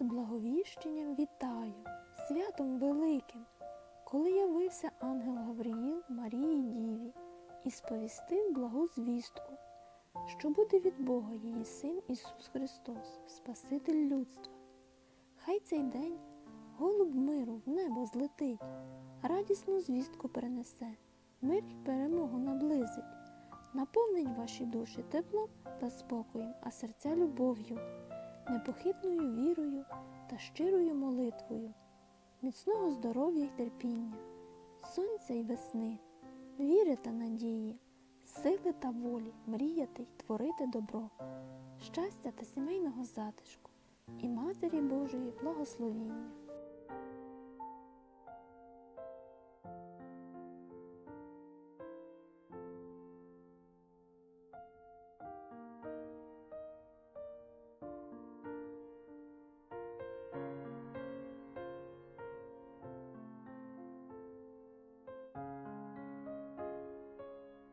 з благовіщенням вітаю, святом великим, коли явився ангел Гавриїл Марії Діві і сповістив благу звістку, що буде від Бога її син Ісус Христос, Спаситель людства. Хай цей день голуб миру в небо злетить, радісну звістку перенесе, мир й перемогу наблизить, наповнить ваші душі теплом та спокоєм, а серця любов'ю, непохитною вірою та щирою молитвою, міцного здоров'я й терпіння, сонця й весни, віри та надії, сили та волі мріяти й творити добро, щастя та сімейного затишку і Матері Божої благословіння.